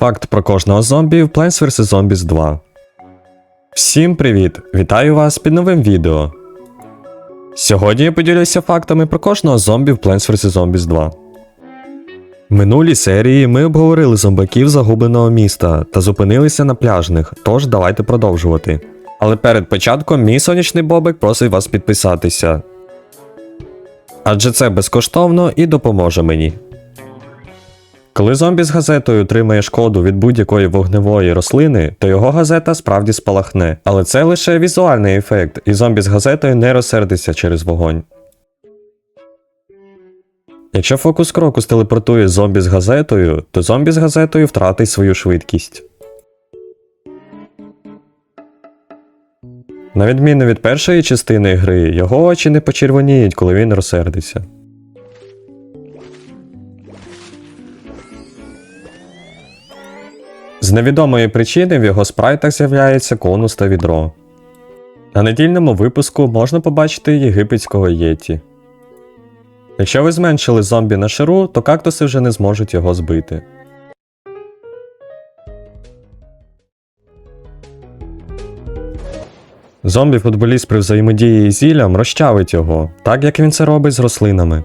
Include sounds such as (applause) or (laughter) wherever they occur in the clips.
Факт про кожного зомбі в Plants vs. Zombies 2. Всім привіт! Вітаю вас під новим відео. Сьогодні я поділюся фактами про кожного зомбі в Plants vs. Zombies 2. В минулій серії ми обговорили зомбаків загубленого міста та зупинилися на пляжних, тож давайте продовжувати. Але перед початком мій сонячний бобик просить вас підписатися. Адже це безкоштовно і допоможе мені. Коли зомбі з газетою отримає шкоду від будь-якої вогневої рослини, то його газета справді спалахне. Але це лише візуальний ефект, і зомбі з газетою не розсердиться через вогонь. Якщо фокус крокус телепортує зомбі з газетою, то зомбі з газетою втратить свою швидкість. На відміну від першої частини гри, його очі не почервоніють, коли він розсердиться. З невідомої причини в його спрайтах з'являється конус та відро. На недільному випуску можна побачити єгипетського єті. Якщо ви зменшили зомбі на шару, то кактуси вже не зможуть його збити. Зомбі-футболіст при взаємодії з зіллям розчавить його, так як він це робить з рослинами.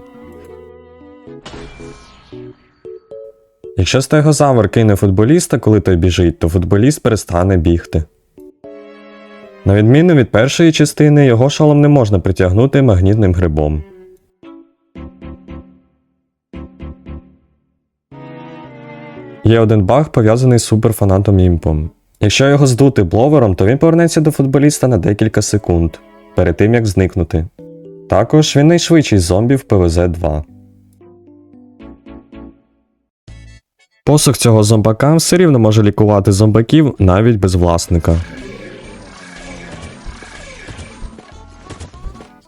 Якщо стегозавр кине футболіста, коли той біжить, то футболіст перестане бігти. На відміну від першої частини, його шолом не можна притягнути магнітним грибом. Є один баг пов'язаний з суперфанатом імпом. Якщо його здути бловером, то він повернеться до футболіста на декілька секунд, перед тим як зникнути. Також він найшвидший зомбі в ПВЗ 2. Посох цього зомбака все рівно може лікувати зомбаків навіть без власника.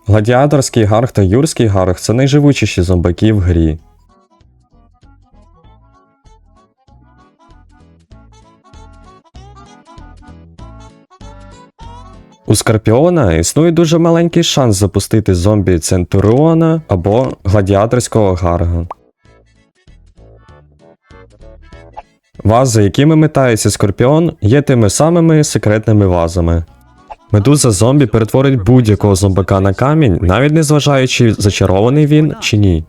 Гладіаторський гарг та юрський гарг це найживучіші зомбаки в грі. У Скорпіона існує дуже маленький шанс запустити зомбі Центуріона або гладіаторського гарга. Вази, якими метається Скорпіон, є тими самими секретними вазами. Медуза зомбі перетворить будь-якого зомбака на камінь, навіть не зважаючи, зачарований він чи ні.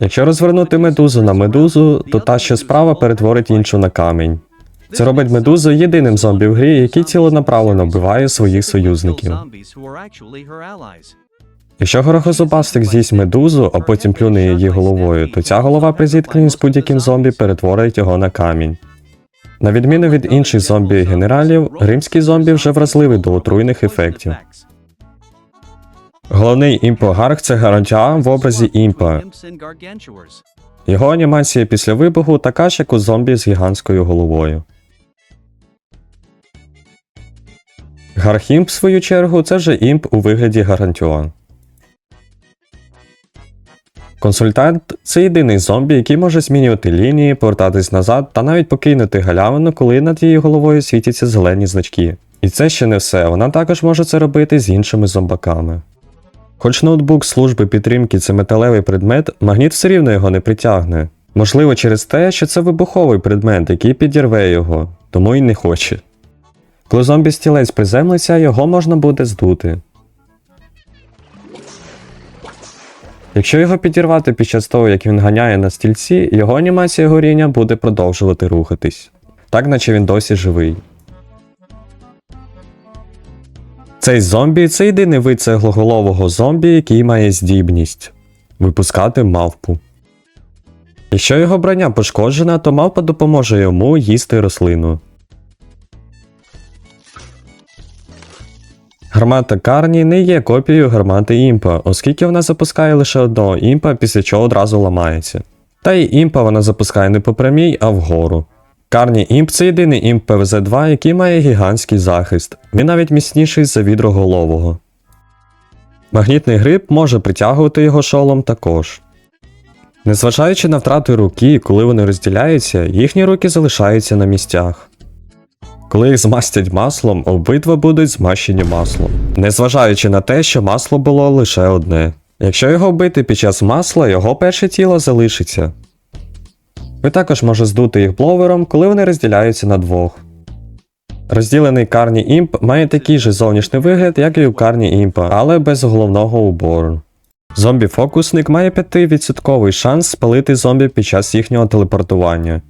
Якщо розвернути медузу на медузу, то та що справа перетворить іншу на камінь. Це робить медузу єдиним зомбі в грі, який ціленаправлено вбиває своїх союзників. Якщо горохозубастик з'їсть медузу, а потім плюне її головою, то ця голова при зіткненні з будь-яким зомбі перетворить його на камінь. На відміну від інших зомбі-генералів, римський зомбі вже вразливий до отруйних ефектів. Головний імпогарх це гарантіа в образі імпа. Його анімація після вибуху така ж, як у зомбі з гігантською головою. Гархімп, в свою чергу, це вже імп у вигляді гарантіон. Консультант це єдиний зомбі, який може змінювати лінії, повертатись назад та навіть покинути галявину, коли над її головою світяться зелені значки. І це ще не все, вона також може це робити з іншими зомбаками. Хоч ноутбук служби підтримки це металевий предмет, магніт все рівно його не притягне. Можливо, через те, що це вибуховий предмет, який підірве його, тому й не хоче. Коли зомбі-стілець приземлиться, його можна буде здути. Якщо його підірвати під час того, як він ганяє на стільці, його анімація горіння буде продовжувати рухатись, так наче він досі живий. Цей зомбі це єдиний вид цеглоголового зомбі, який має здібність випускати мавпу. Якщо його броня пошкоджена, то мавпа допоможе йому їсти рослину. Гармата Карні не є копією гармати імпа, оскільки вона запускає лише одного імпа, після чого одразу ламається. Та й імпа вона запускає не по прямій, а вгору. Карні імп це єдиний імп ПВЗ-2, який має гігантський захист, він навіть міцніший за відроголового. Магнітний гриб може притягувати його шолом також. Незважаючи на втрату руки, коли вони розділяються, їхні руки залишаються на місцях. Коли їх змастять маслом, обидва будуть змащені маслом, незважаючи на те, що масло було лише одне. Якщо його вбити під час масла, його перше тіло залишиться. Ви також можете здути їх бловером, коли вони розділяються на двох. Розділений карні імп має такий же зовнішній вигляд, як і у карні імпа, але без головного убору. Зомбі-фокусник має 5% шанс спалити зомбі під час їхнього телепортування.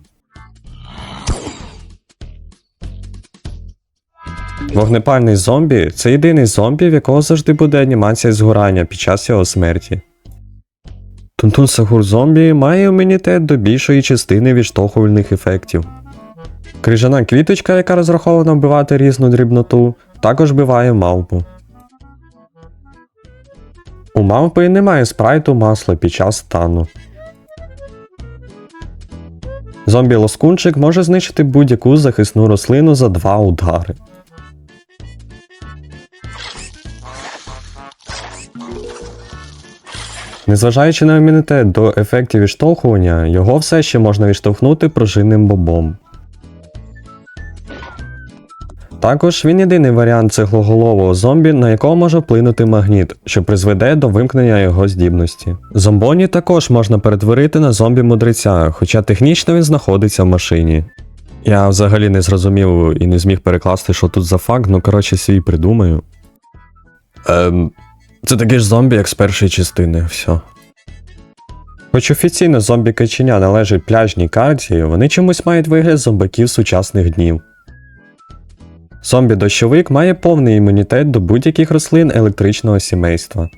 Вогнепальний зомбі це єдиний зомбі, в якого завжди буде анімація згорання під час його смерті. Тунтун Сагур зомбі має імунітет до більшої частини відштовхувальних ефектів. Крижана квіточка, яка розрахована вбивати різну дрібноту, також вбиває мавпу. У мавпи немає спрайту масла під час стану. Зомбі лоскунчик може знищити будь-яку захисну рослину за два удари. Незважаючи на імунітет до ефектів відштовхування, його все ще можна відштовхнути пружинним бобом. Також він єдиний варіант цеглоголового зомбі, на якого може вплинути магніт, що призведе до вимкнення його здібності. Зомбоні також можна перетворити на зомбі-мудреця, хоча технічно він знаходиться в машині. Я взагалі не зрозумів і не зміг перекласти, що тут за факт, ну коротше свій придумаю. Ем, це такі ж зомбі, як з першої частини, все. Хоч офіційно зомбі каченя належать пляжній карті, вони чомусь мають вигляд зомбаків сучасних днів. Зомбі-дощовик має повний імунітет до будь-яких рослин електричного сімейства.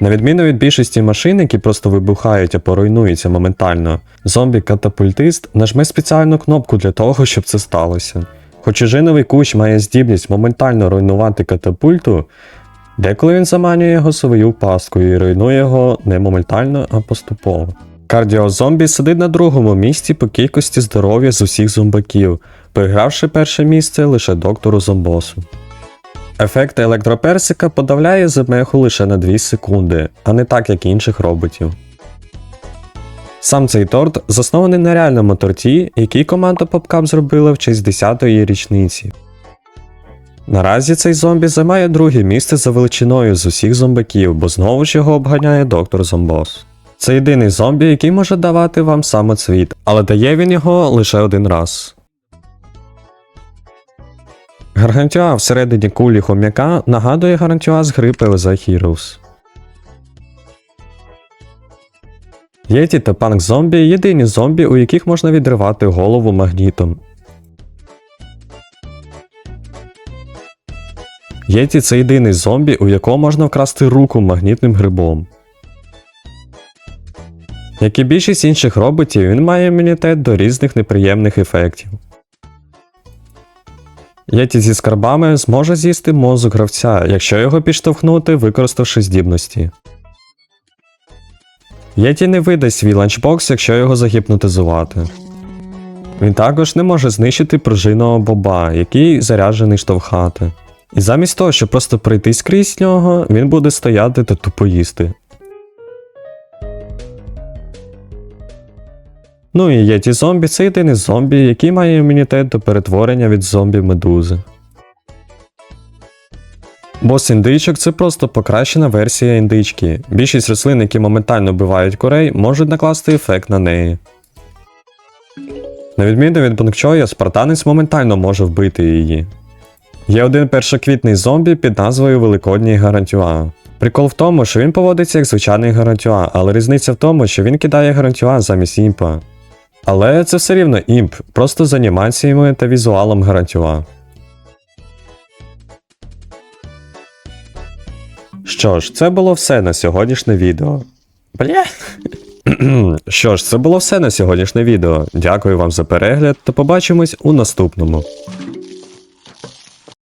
На відміну від більшості машин, які просто вибухають або руйнуються моментально, зомбі-катапультист нажме спеціальну кнопку для того, щоб це сталося. Хоч ожиновий кущ має здібність моментально руйнувати катапульту, деколи він заманює його свою пасткою і руйнує його не моментально, а поступово. Кардіозомбі сидить на другому місці по кількості здоров'я з усіх зомбаків, пригравши перше місце лише доктору зомбосу. Ефект електроперсика подавляє змеху лише на 2 секунди, а не так як інших роботів. Сам цей торт заснований на реальному торті, який команда PopCap зробила в честь 10-ї річниці. Наразі цей зомбі займає друге місце за величиною з усіх зомбаків, бо знову ж його обганяє доктор Зомбос. Це єдиний зомбі, який може давати вам самоцвіт, але дає він його лише один раз. Гаргантюа всередині кулі хом'яка нагадує гарантюа з гри PvZ Heroes. Єті та панк зомбі єдині зомбі, у яких можна відривати голову магнітом. Єті це єдиний зомбі, у якого можна вкрасти руку магнітним грибом. Як і більшість інших роботів, він має імунітет до різних неприємних ефектів. Єті зі скарбами зможе з'їсти мозок гравця, якщо його підштовхнути, використавши здібності. Єті не видасть свій ланчбокс, якщо його загіпнотизувати. Він також не може знищити пружинного боба, який заряджений штовхати. І замість того, щоб просто пройти скрізь нього, він буде стояти та тупо їсти. Ну і Єті зомбі це єдиний зомбі, який має імунітет до перетворення від зомбі медузи. Бос індичок це просто покращена версія індички. Більшість рослин, які моментально вбивають корей, можуть накласти ефект на неї. На відміну від Бонкчоя, спартанець моментально може вбити її. Є один першоквітний зомбі під назвою Великодній Гарантюа. Прикол в тому, що він поводиться як звичайний гарантюа, але різниця в тому, що він кидає гарантюа замість імпа. Але це все рівно імп, просто з анімаціями та візуалом гарантюа. Що ж, це було все на сьогоднішнє відео. Бля. (clears throat) Що ж, це було все на сьогоднішнє відео. Дякую вам за перегляд та побачимось у наступному.